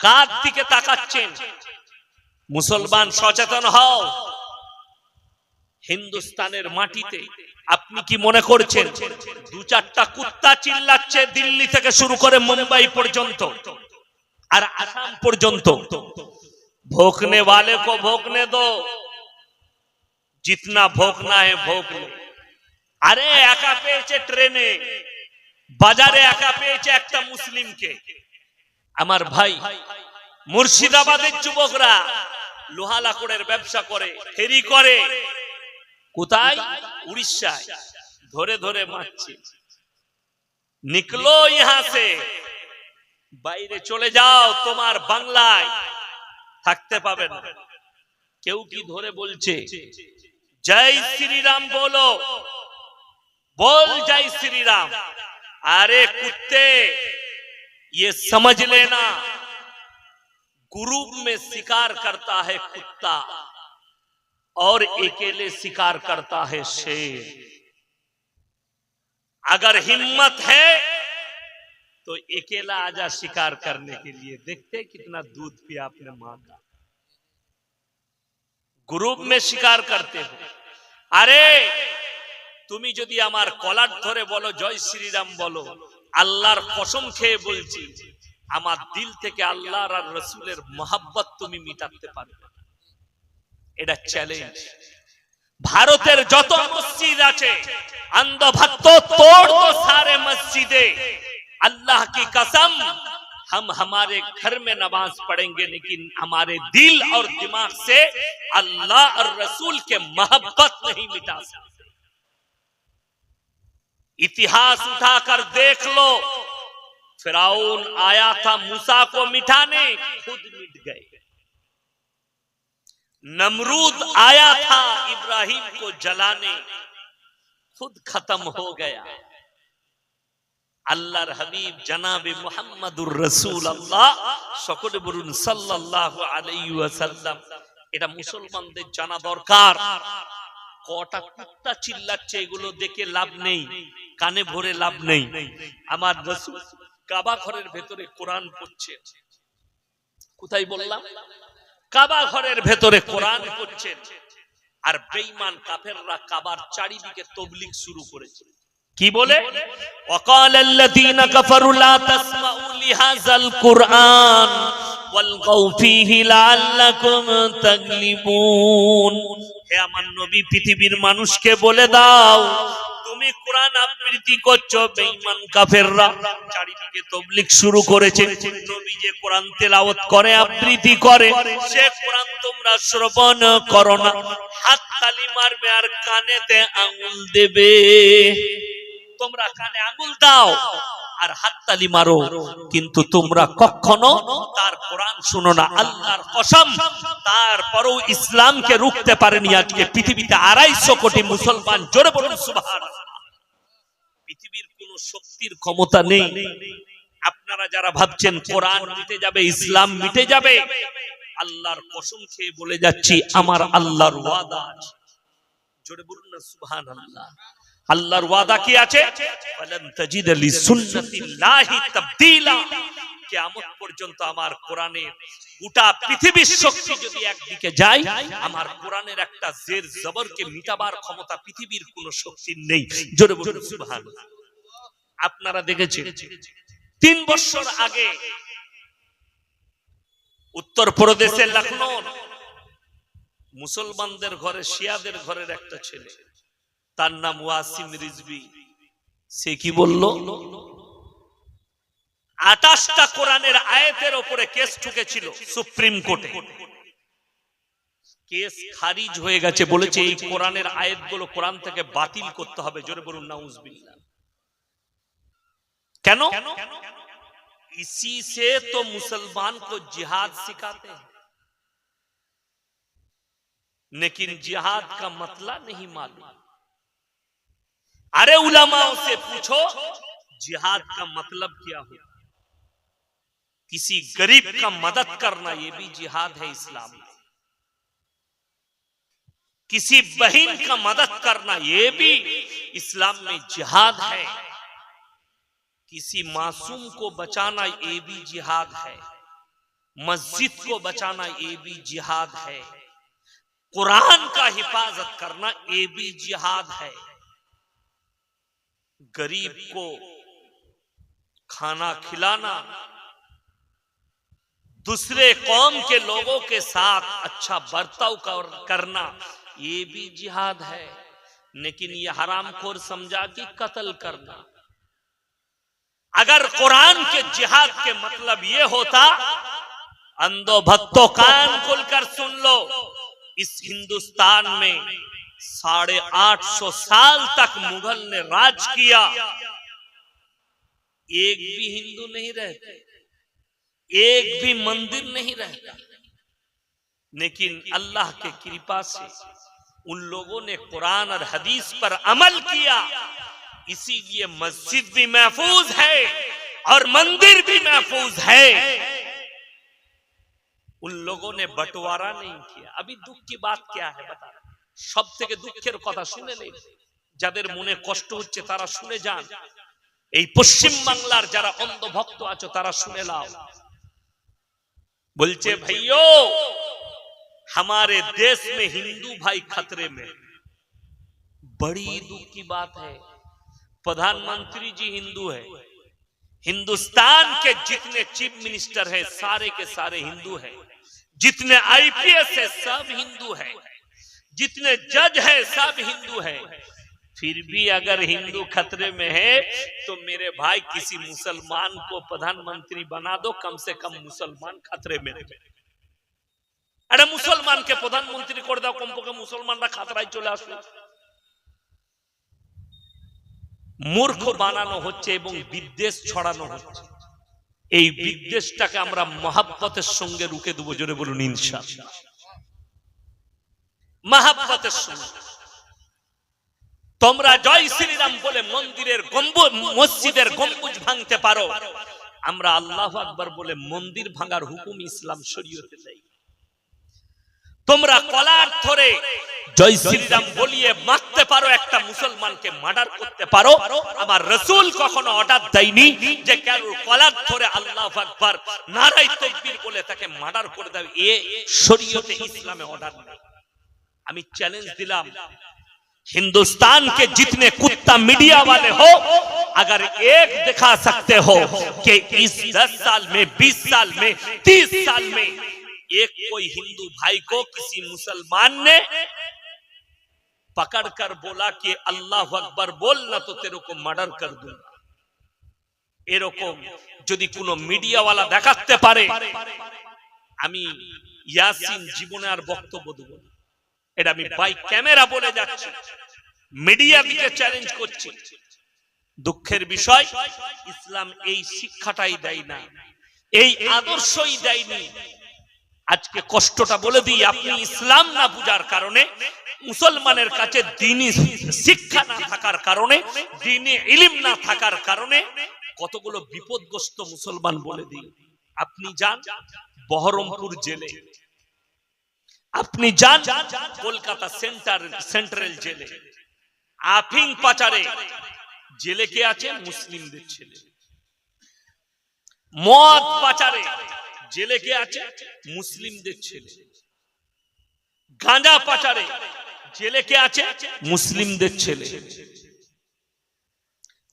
কার দিকে তাকাচ্ছেন মুসলমান সচেতন হও হিন্দুস্তানের মাটিতে আপনি কি মনে করছেন দু চারটা কুত্তা চিল্লাচ্ছে দিল্লি থেকে শুরু করে মুম্বাই পর্যন্ত আর আসাম পর্যন্ত भोकने वाले को भोकने दो जितना भोकना है भोक लो আরে একা পেয়েছে ট্রেনে বাজারে একা পেয়েছে একটা মুসলিমকে আমার ভাই মুর্শিদাবাদের যুবকরা লোহা লাকড়ের ব্যবসা করে, ফেরি করে। কোথায়? উড়িষ্যায়। ধরে ধরে মারছে। নিকলো ইহাসে বাইরে চলে যাও, তোমার বাংলায় থাকতে পাবে না। কেউ কি ধরে বলছে, জয় শ্রীরাম বলো। বল, জয় শ্রীরাম। আরে কুত্তে ये समझ लेना ग्रुप में शिकार करता है कुत्ता और अकेले शिकार करता है शेर अगर हिम्मत है तो अकेला आजा शिकार करने के लिए देखते कितना दूध पिया आपने मां का গ্রুপ মে শিকার করতে हो আরে তুমি যদি আমার কলার ধরে বলো জয় শ্রীরাম বলো আল্লাহর কসম খেয়ে বলছি আমার দিল থেকে আল্লাহর আর রসুলের মহাব্বত তুমি মিটাতে পারবে না। এটা চ্যালেঞ্জ ভারতের যত মসজিদ আছে अंधभक्त तोड़ दो सारे मस्जिदे अल्लाह की कसम हम हमारे घर में नमाज पढ़ेंगे लेकिन हमारे दिल और दिमाग से अल्लाह और रसूल के मोहब्बत नहीं मिटा सकते इतिहास उठाकर देख लो फिराउन आया था मूसा को मिटाने खुद मिट गए नमरूद आया था इब्राहिम को जलाने खुद खत्म हो गया আল্লাহর হাবিব জনাবে মুহাম্মাদুর রাসূল আল্লাহ সকলে বলুন সাল্লাল্লাহু আলাইহি ওয়াসাল্লাম এটা মুসলমানদের জানা দরকার কটা কুত্তা চিল্লাচ্ছে এগুলো দেখে লাভ নেই কানে ভরে লাভ নেই আমার রাসূল কাবা ঘরের ভেতরে কোরআন পড়ছে কোথায় বললাম কাবা ঘরের ভেতরে কোরআন পড়ছেন আর বেঈমান কাফেররা কাবার চারিদিকে তবলিগ শুরু করেছে কি বলে وقال الذين كفروا لا تسمعوا لهذا القرآن والغوا فيه لعلكم تغلبون হে আমার নবী পৃথিবীর মানুষকে বলে দাও তুমি কোরআন আবৃত্তি করছ, বেঈমান কাফেররা। চারিদিকে তবলিক শুরু করেছে। তুমি যে কোরআন তেলাওয়াত করে, আবৃত্তি করে, সে কোরআন তোমরা শ্রবণ করো না। হাত তালি মারবে আর কানেতে আঙুল দেবে। তোমরা কানে আঙুল দাও। আর হাততালি মারো কিন্তু তোমরা কখনো তার কোরআন শুনো না, আল্লাহর কসম। তারপরেও ইসলামকে রুখতে পারেনি আজকে পৃথিবীতে আড়াইশো কোটি মুসলমান, জোরে বলুন সুবহান পৃথিবীর কোন শক্তির ক্ষমতা নেই। আপনারা যারা ভাবছেন কোরআন মিটে যাবে, ইসলাম মিটে যাবে, আল্লাহর কসম খেয়ে বলে যাচ্ছি, আমার আল্লাহর ওয়াদা আছে। জোরে বলুন না সুবহান আল্লাহ আল্লাহর ওয়াদা কি আছে? কিয়ামত পর্যন্ত আমার কোরআনের গোটা পৃথিবীর শক্তি যদি একদিকে যায়, আমার কোরআনের একটা জের জবরকে মিটাবার ক্ষমতা পৃথিবীর কোন শক্তির নেই। জোরে বলুন, সুবহানাল্লাহ। আপনারা দেখেছেন, তিন বছর আগে উত্তর প্রদেশের লখনৌ, মুসলমানদের ঘরে, শিয়াদের ঘরের একটা ছেলে তার নাম ওয়াসিম রিজবি সে কি বলল আঠাশটা কোরআনের আয়াতের ওপরে কেস ঠুকেছিল সুপ্রিম কোর্টে কেস খারিজ হয়ে গেছে বলেছে এই কোরআনের আয়াতগুলো কোরআন থেকে বাতিল করতে হবে জোরে বলুন নাউজবিল্লাহ কেন इसी से तो मुसलमान को जिहाद सिखाते हैं लेकिन जिहाद का मतलब नहीं मालूम अरे उलमाओं से पूछो, जिहाद का मतलब क्या हो? किसी गरीब का मदद करना ये भी जिहाद है इस्लाम में। किसी बहन का मदद करना ये भी इस्लाम में जिहाद है। किसी मासूम को बचाना ये भी जिहाद है। मस्जिद को बचाना ये भी जिहाद है। कुरान का हिफाजत करना ये भी जिहाद है। गरीब को खाना खिलाना, दूसरे कौम के लोगों के साथ अच्छा बर्ताव करना, ये भी जिहाद है। लेकिन ये हराम खोर समझा कि कत्ल करना। अगर कुरान के जिहाद के मतलब ये होता, अंधो भक्तों कान खुलकर सुन लो, इस हिंदुस्तान में साढ़े आठ सौ साल तक मुगल ने राज किया। एक भी हिंदू नहीं रहते, एक भी मंदिर नहीं रहता। लेकिन अल्लाह के कृपा से उन लोगों ने कुरान और हदीस पर अमल किया। इसीलिए मस्जिद भी महफूज है और मंदिर भी महफूज है। उन लोगों ने बंटवारा नहीं किया। अभी दुख की बात क्या है, बता सब থেকে দুঃখের কথা শুনে নেই। যাদের মনে কষ্ট হচ্ছে, তারা শুনে যান। এই পশ্চিম বাংলার যারা लाओ ভক্ত भाइयो हमारे देश में हिंदू भाई खतरे में बड़ी दुख की बात है प्रधानमंत्री जी हिंदू है हिंदुस्तान के जितने चीफ मिनिस्टर हैं सारे के सारे हिंदू हैं जितने आईपीएस है सब हिंदू है जितने जज है सब हिंदू है फिर भी अगर हिंदू खतरे में है तो मेरे भाई किसी मुसलमान को प्रधानमंत्री बना दो कम से कम मुसलमान खतरे में रहे একটা মুসলমানকে প্রধানমন্ত্রী করে দাও কমপক্ষে মুসলমানরা খাতরায় চলে আসলো মূর্খ বানানো হচ্ছে এবং বিদ্বেষ ছড়ানো হচ্ছে এই বিদ্বেষটাকে আমরা মহাব্বতের সঙ্গে রুখে দেবো জোরে বলুন ইনশাআল্লাহ মহাব্বতের সঙ্গে তোমরা জয় শ্রীরাম বলে মন্দিরের গম্বুজ, মসজিদের গম্বুজ ভাঙতে পারো। আমরা আল্লাহ আকবার বলে মন্দির ভাঙার হুকুম ইসলাম শরীয়তে দেয় তোমরা কলার ধরে জয় শ্রীরাম বলিয়ে মারতে পারো, একটা মুসলমানকে মার্ডার করতে পারো। আমার রসুল কখনো অর্ডার দেয়নি যে কারোর কলার ধরে আল্লাহ আকবার নারাই তকবীর বলে তাকে মার্ডার করে দেবে এ শরীয়তে ইসলামে অর্ডার নেই। আমি চ্যালেঞ্জ দিলাম हिंदुस्तान के जितने कुत्ता मीडिया वाले हो अगर एक दिखा सकते हो कि इस दस साल में बीस साल में तीस साल में एक कोई हिंदू भाई को किसी मुसलमान ने पकड़ कर बोला कि अल्लाह अकबर बोल ना तो तेरे को मर्डर कर दूंगा এরকম যদি কোনো মিডিয়াওয়ালা দেখাতে পারে আমি ইয়াসিন জীবনে আর বক্তব্য দেব না এটা আমি বাই ক্যামেরা বলে যাচ্ছি। মিডিয়া দিকে চ্যালেঞ্জ করছি। দুঃখের বিষয়, ইসলাম এই শিক্ষাটাই দেয় না। এই আদর্শই দেয়নি আজকে কষ্টটা বলে দিই, আপনি ইসলাম না বুঝার কারণে, মুসলমানের কাছে দিনই শিক্ষা না থাকার কারণে দিনে ইলিম না থাকার কারণে কতগুলো বিপদগ্রস্ত মুসলমান বলে দিই। আপনি যান, বহরমপুর জেলে। আপনি যান কলকাতা সেন্টার, সেন্ট্রাল জেলে। আফিং পাচারে জেলে কে আছে? মুসলিমদের ছেলে। মদ পাচারে জেলে কে আছে? মুসলিমদের ছেলে। গাঁজা পাচারে জেলে কে আছে? মুসলিমদের ছেলে।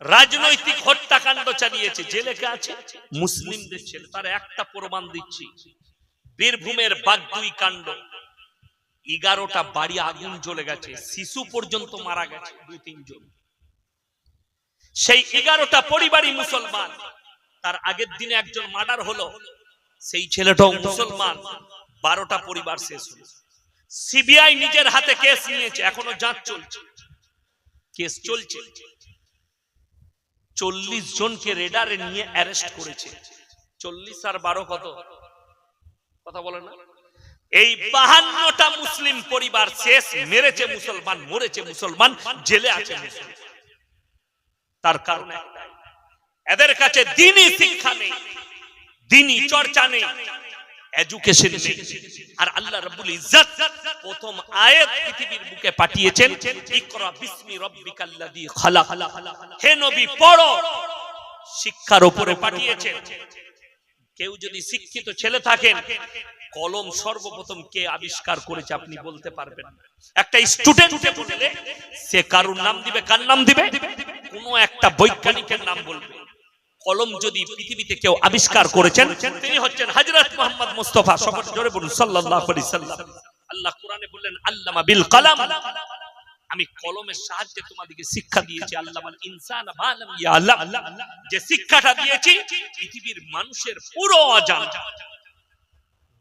রাজনৈতিক হত্যাকাণ্ড চালিয়েছে, জেলে কে আছে? মুসলিমদের ছেলে। তার একটা প্রমাণ দিচ্ছি। বীরভূমের বাগদুই কাণ্ড। এগারোটা বাড়ি আগুন জ্বলে গেছে, শিশু পর্যন্ত মারা গেছে, দুই, তিনজন। সেই এগারোটা পরিবারই মুসলমান। তার আগের দিনে একজন মার্ডার হলো, সেই ছেলেটাও মুসলমান। বারোটা পরিবার শেষ হলো। সিবিআই নিজের হাতে কেস নিয়েছে, এখনও যাঁচ চলছে। কেস চলছে। চল্লিশ জনকে রেডারে নিয়ে অ্যারেস্ট করেছে। চল্লিশ আর বারো কত? কথা বলে না? এই বাহান্নটা মুসলিম পরিবার শেষ, মেরেছে মুসলমান, মরেছে মুসলমান, জেলে আছে তার কারণ এদের কাছে দিনই শিক্ষা নেই, দিনই চর্চা নেই শিক্ষার উপরে পাঠিয়েছেন। কেউ যদি শিক্ষিত ছেলে থাকেন, কলম সর্বপ্রথম কে আবিষ্কার করেছে আপনি বলতে পারবেন একটা স্টুডেন্টকে সে কারুর নাম দিবে, কার নাম দিবে? কোনো একটা বৈজ্ঞানিকের নাম বলবে। কলম যদি পৃথিবীতে কেউ আবিষ্কার করেছেন, তিনি হচ্ছেন হযরত মুহাম্মদ মুস্তাফা সকল জোরে বলুন সাল্লাম। আল্লাহ কোরআনে বললেন, আল্লামা বিল কলাম। আমি কলমের সাহায্যে তোমাদেরকে শিক্ষা দিয়েছি আল্লামাল ইনসান যে শিক্ষাটা দিয়েছি পৃথিবীর মানুষের পুরো অজান।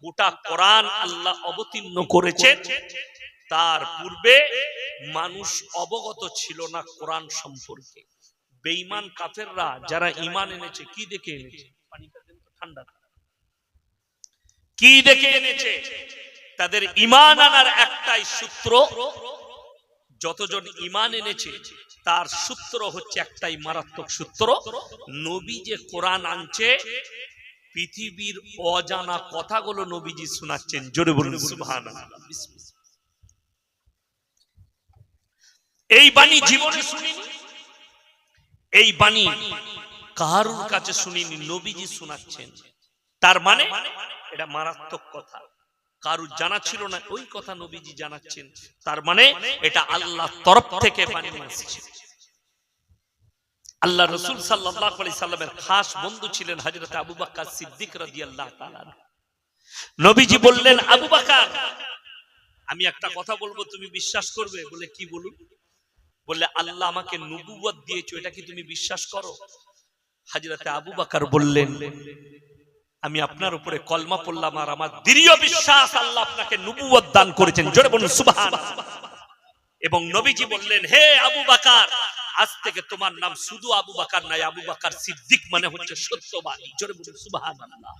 গোটা কোরআন আল্লাহ অবতীর্ণ করেছেন তার পূর্বে মানুষ অবগত ছিল না কোরআন সম্পর্কে। বেঈমান কাফেররা যারা ইমান এনেছে কি দেখে এনেছে? ঠান্ডা কি দেখে এনেছে? তাদের ইমান আনার একটাই সূত্র যতজন ঈমান এনেছে, তার সূত্র হচ্ছে একটাই মারাত্মক সূত্র। নবী যে কোরআন আনছে, পৃথিবীর অজানা কথাগুলো নবীজি শোনাচ্ছেন। জোরে বলুন এই বাণী জীবনে শুনিনি, এই বাণী কারুর কাছে শুনিনি, নবীজি শোনাচ্ছেন। তার মানে এটা মারাত্মক কথা। কারুর জানা ছিল না, ওই কথা নবীজি জানাচ্ছেন। তার মানে এটা আল্লাহ তরফ থেকে আল্লাহ রসুল সাল্লাহ সাল্লামের খাস বন্ধু ছিলেন হজরত আবু বাক্কার সিদ্দিক রাজি আল্লাহ নবীজি বললেন, আবু বাকার, আমি একটা কথা বলব, তুমি বিশ্বাস করবে? বলে, কি বলুন? বললে, আল্লাহ আমাকে নবুবত দিয়েছ এটা কি তুমি বিশ্বাস করো? হাজরাতে আবু বাকার বললেন আমি আপনার উপরে কলমা পড়লাম আর আমার দৃঢ় বিশ্বাস আল্লাহ আপনাকে নুবুয়ত দান করেছেন। জোরে বলুন সুবহান এবং নবীজি বললেন, হে আবু বাকার, আজ থেকে তোমার নাম শুধু আবু বাকার নয় আবু বাকার সিদ্দিক মানে হচ্ছে সত্যবাদী। জোরে বলুন সুবহান আল্লাহ